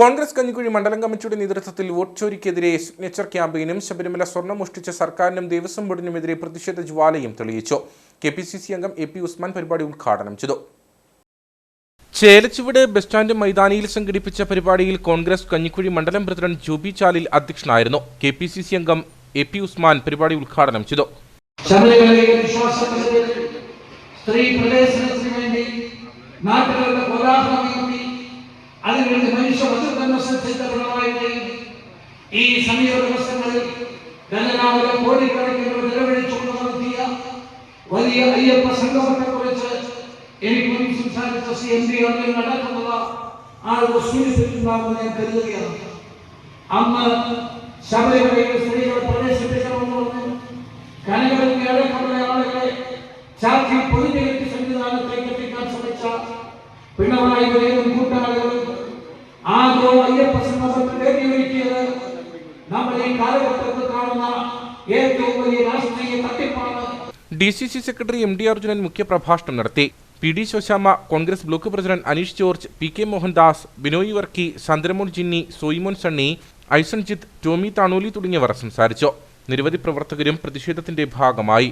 കോൺഗ്രസ് കഞ്ഞിക്കുഴി മണ്ഡലം കമ്മിറ്റിയുടെ നേതൃത്വത്തിൽ വോട്ട് ചോരിക്കെതിരെ സിഗ്നേച്ചർ ക്യാമ്പയിനും ശബരിമല സ്വർണം മോഷ്ടിച്ച സർക്കാരിനും ദേവസ്വം ബോർഡിനുമെതിരെ പ്രതിഷേധ ജ്വാലയും തെളിയിച്ചു. കെ പി സി സി അംഗം എ പി ഉസ്മാൻ പരിപാടി ഉദ്ഘാടനം ചെയ്തു. ചേലച്ചുവട് ബസ് സ്റ്റാൻഡ് മൈതാനിയിൽ സംഘടിപ്പിച്ച പരിപാടിയിൽ കോൺഗ്രസ് കഞ്ഞിക്കുഴി മണ്ഡലം പ്രസിഡന്റ് ജൂബി ചാലിൽ അധ്യക്ഷനായിരുന്നു. കെ പി സി സി അംഗം എ പി ഉസ്മാൻ പരിപാടി ഉദ്ഘാടനം ചെയ്തു. സ്ത്രീ പ്രദേശത്തിന് വേണ്ടി നാട്ടിലുള്ള കോലാഹലം ഉയർത്തി അതിനുവേണ്ടി മനുഷ്യ സൃഷ്ടിച്ച പിണറായി ഈ സമീപ ദിവസങ്ങളിൽ ധനരാവിലെ കോടിക്കണക്കിന് നിലവിളിച്ചുകൊണ്ട് നടത്തിയ വലിയ അയ്യപ്പ സംഗമത്തെ കുറിച്ച് എനിക്ക് മുൻപ് സംസാരിച്ച സി എം പി അംഗങ്ങൾ നടക്കുന്നത് ആളുകൾ സൂചിപ്പിച്ചിട്ടുണ്ടാകുമെന്ന് ഞാൻ കരുതുകയാണ്. അന്ന് ശബരിമലയിൽ സ്ത്രീകളെ പ്രവേശിപ്പിക്കണമെന്ന് പറഞ്ഞു കനകരന്റെ അടക്കമുള്ള ആളുകളെ ചാർത്തി പൊതുജനത്തി കെട്ടി സംവിധാനത്തേക്ക് എത്തിക്കാൻ ശ്രമിച്ച പിണറായി വിജയനും കൂട്ടാളികളും ആദ്യവും വേദിയൊരുക്കിയത് നമ്മൾ ഈ കാലഘട്ടത്തിൽ കാണുന്ന ഏറ്റവും വലിയ രാഷ്ട്രീയ തട്ടിപ്പാണ് D C C secretary M D Arjunan മുഖ്യപ്രഭാഷണം നടത്തി. P D Shoshamma Congress block president Aneesh George P K Mohandas Binoy Varkey Sandramon Jinny Soymon Sunny ഐസൺജിത്ത് Tomy താണൂലി തുടങ്ങിയവർ സംസാരിച്ചു. നിരവധി പ്രവർത്തകരും പ്രതിഷേധത്തിന്റെ ഭാഗമായി.